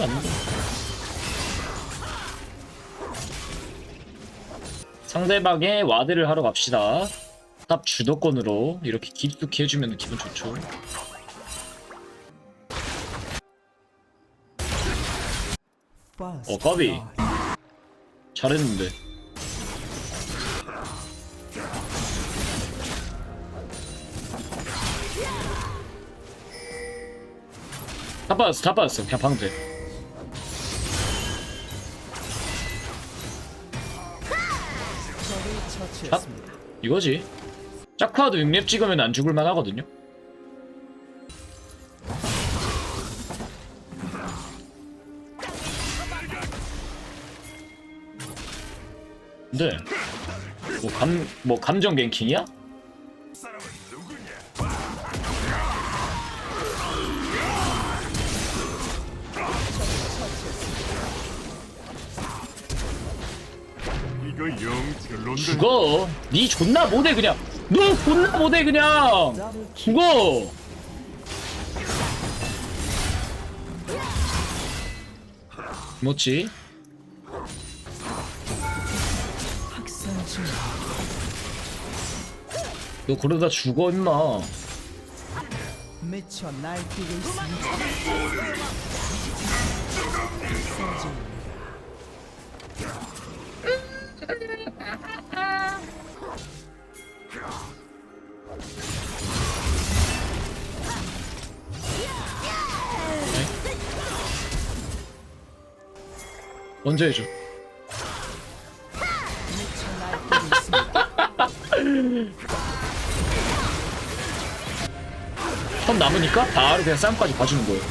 나쁘지 않은데. 상대방의 와드를 하러 갑시다. 탑 주도권으로 이렇게 깊숙이 해주면 기분 좋죠. 어, 까비. 잘했는데. 다 빠졌어, 다 빠졌어. 그냥 방 금 돼. 샷? 이거지. 짜쿠아도 6렙 찍으면 안 죽을만 하거든요. 근데 뭐 감 뭐 감정 갱킹이야? 죽어. 니 존나 못해 그냥. 너 존나 못해 그냥. 죽어. 뭐지? 너 그러다 죽어 임마. 미쳐 날뛰고 있습니다. 언제 해줘? 날뛰고 있습니다. 턴 남으니까 바로 그냥 쌈까지 봐주는 거예요.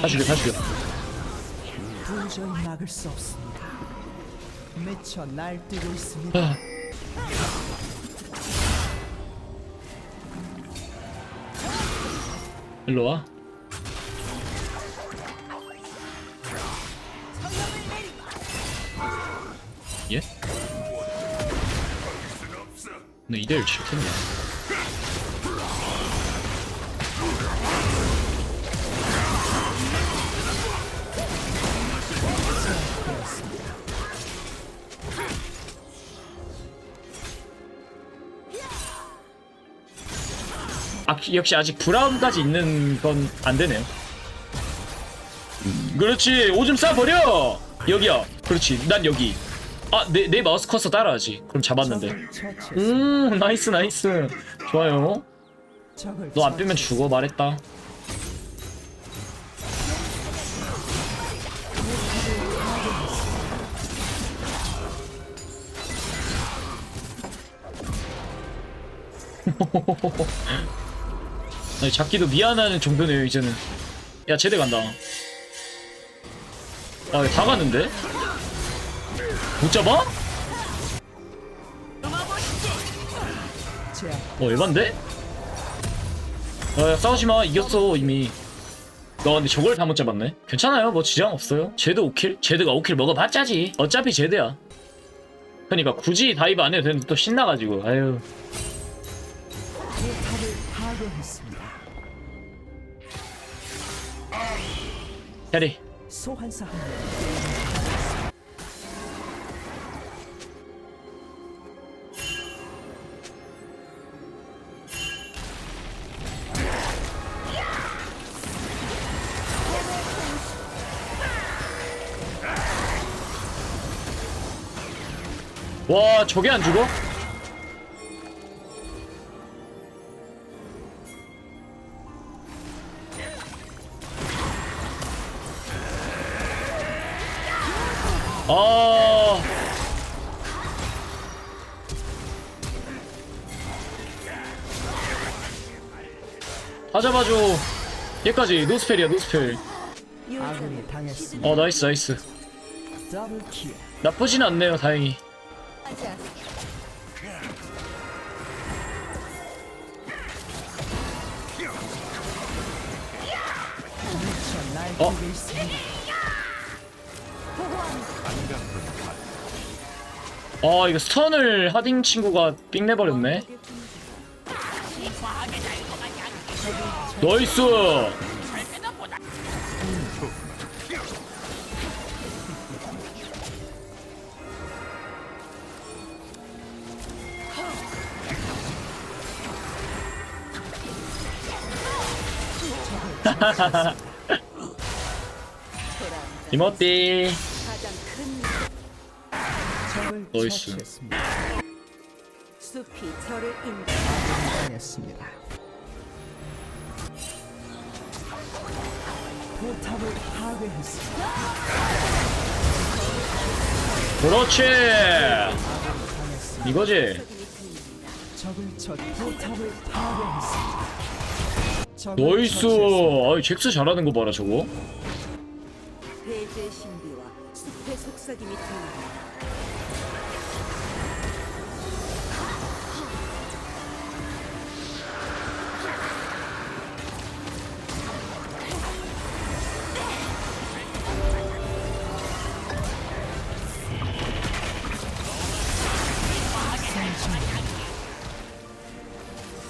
다 죽여, 다 죽여. 도저히 막을 수 없습니다. 미쳐 날뛰고 있습니다. 아. 일로 와. 예? 나 이대를 칠 텐데. 역시 아직 브라운까지 있는 건 안 되네요. 그렇지, 오줌 싸버려! 여기야. 그렇지, 난 여기. 아, 내, 내 마우스 커서 따라하지. 그럼 잡았는데. 음, 나이스, 나이스. 좋아요. 너 안 빼면 죽어, 말했다. 아니, 잡기도 미안한 정도네요, 이제는. 야, 제대 간다. 아, 다 갔는데? 못 잡아? 어, 에반데? 야, 야, 싸우지 마. 이겼어, 이미. 너 근데 저걸 다 못 잡았네? 괜찮아요. 뭐 지장 없어요. 제드 5킬? 제드가 5킬 먹어봤자지. 어차피 제드야. 그러니까 굳이 다이브 안 해도 되는데 또 신나가지고. 아유. 파괴했습니다. 캐리. 소환사 한 명. 와, 저게 안 죽어? 아. 다 잡아줘. 얘까지 노스펠이야, 노스펠. 아군이 당했습니다. 어, 나이스, 나이스. 더블 킬. 나쁘진 않네요, 다행히. 어? 아, 이거 스턴을 하딩 친구가 삥 내버렸네. 나이스 이모띠 적을 나이스. 처치했습니다. 숲이 저를 인도 당했습니다. 포탑을 파괴했습니다. 그렇지 이거지 적을 쳐 포탑을 파괴했습니다. 적을 나이스 처치했습니다. 아이 잭스 잘하는 거 봐라 저거 대제 신비와 숲의 속삭임이 들립니다.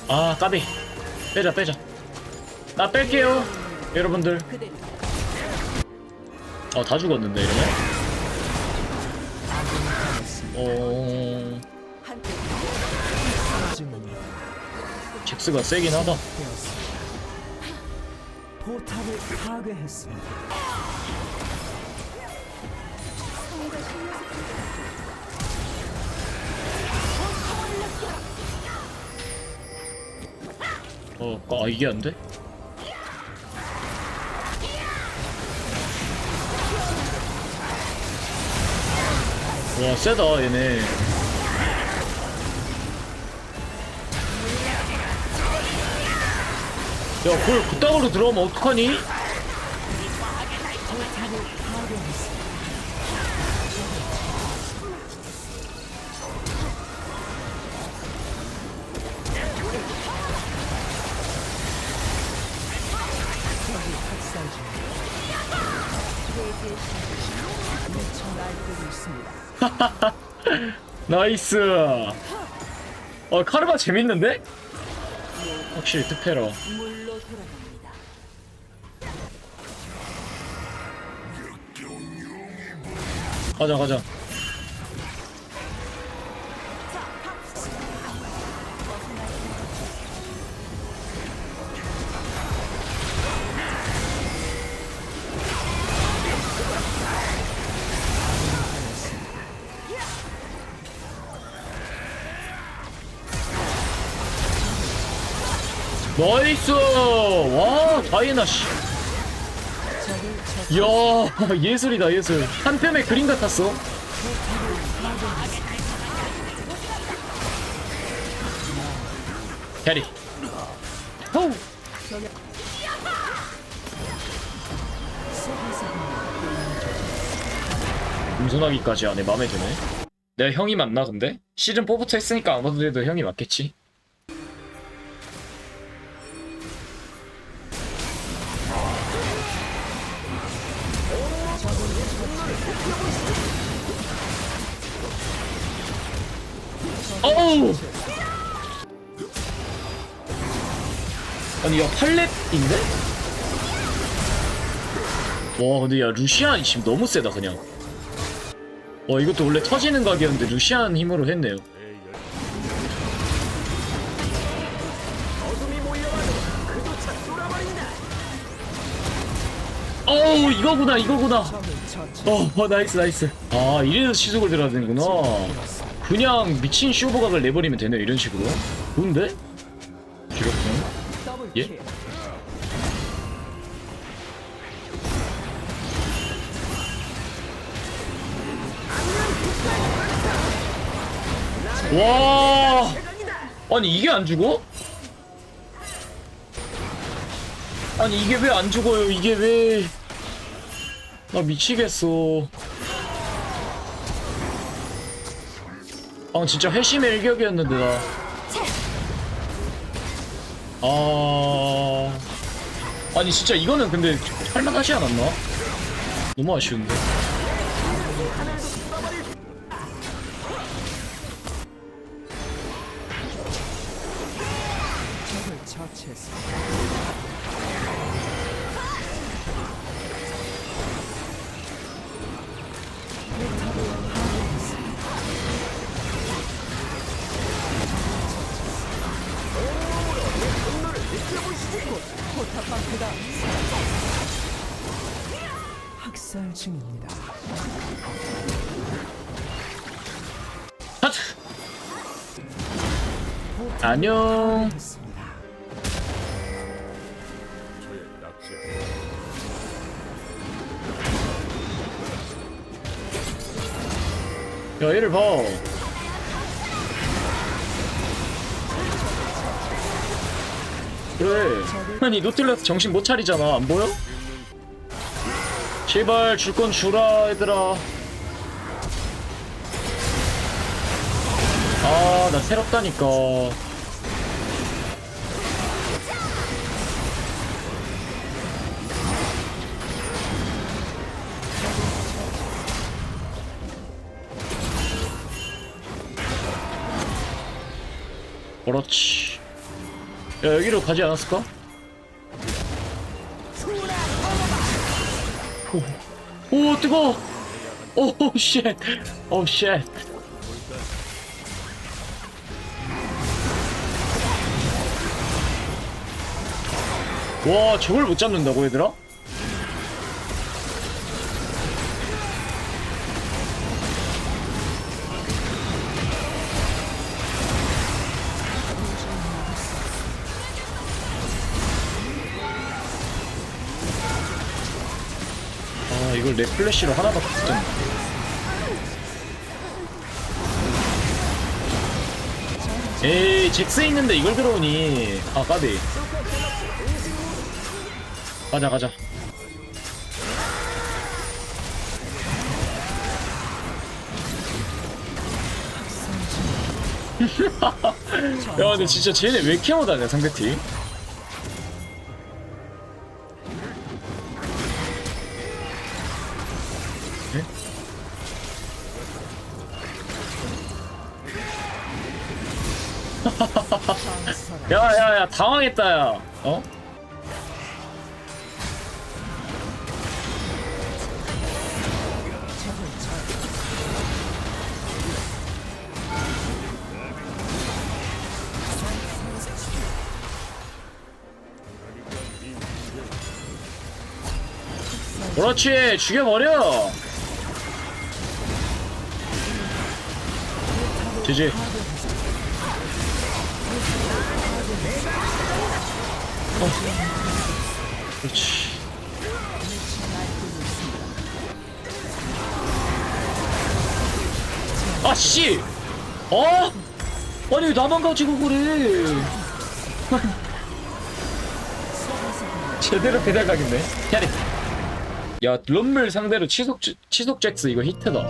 아 까비. 빼자 빼자. 나 뺄게요 여러분들. 그대로 아 다 죽었는데 이러면 어... 잭스가 세긴 하다. 포탑을 파괴했습니다. 어, 아 이게 안 돼? 와 세다 얘네 야골 그따구로 들어가면 어떡하니? 나이스 어 카르마 재밌는데? 확실히 돌아갑니다. 가자 가자 나이스! 와 다이애나 씨. 이야 예술이다 예술. 한 편의 그림 같았어. 캐리. 호우 음소나기까지 안에 맘에 드네. 내가 형이 맞나 근데? 시즌 4부터 했으니까 아무래도 형이 맞겠지 아니 야 팔렛인데? 와 근데 야 루시안 지금 너무 세다 그냥 와 이것도 원래 터지는 각이었는데 루시안 힘으로 했네요 어우 이거구나 이거구나. 어, 어 나이스 나이스 아 이래서 시속을 들어야 되는구나 그냥 미친 쇼버각을 내버리면 되네 이런 식으로 좋은데? 더블 예? 킬. 와 아니 이게 안 죽어? 아니 이게 왜 안 죽어요 이게 왜 나 미치겠어 아 진짜 회심의 일격이었는데 나. 아... 아니 진짜 이거는 근데 할만하지 않았나? 너무 아쉬운데 학살 중입니다. 하트 안녕. 야 얘를 봐 그래 아니 노틸러스 정신 못 차리잖아 안 보여? 제발 줄 건 주라 얘들아. 아 나 새롭다니까. 그렇지. 야 여기로 가지 않았을까? 오, 오 뜨거워 오쉣 오 쉣 와 저걸 못 잡는다고 얘들아? 이걸 내 플래시로 하나밖에 못 잡네 에이 잭스 있는데 이걸 들어오니. 아 까비. 가자 가자. 야 근데 진짜 쟤네 왜 못하냐 상대팀 야야야 당황했다 야. 어? 그렇지 죽여버려. 지지 그렇지 아 씨! 어? 아니 왜 나만 가지고 그래? 제대로 배달 가겠네. 야 럼물 상대로 치속 치속 잭스 이거 히트다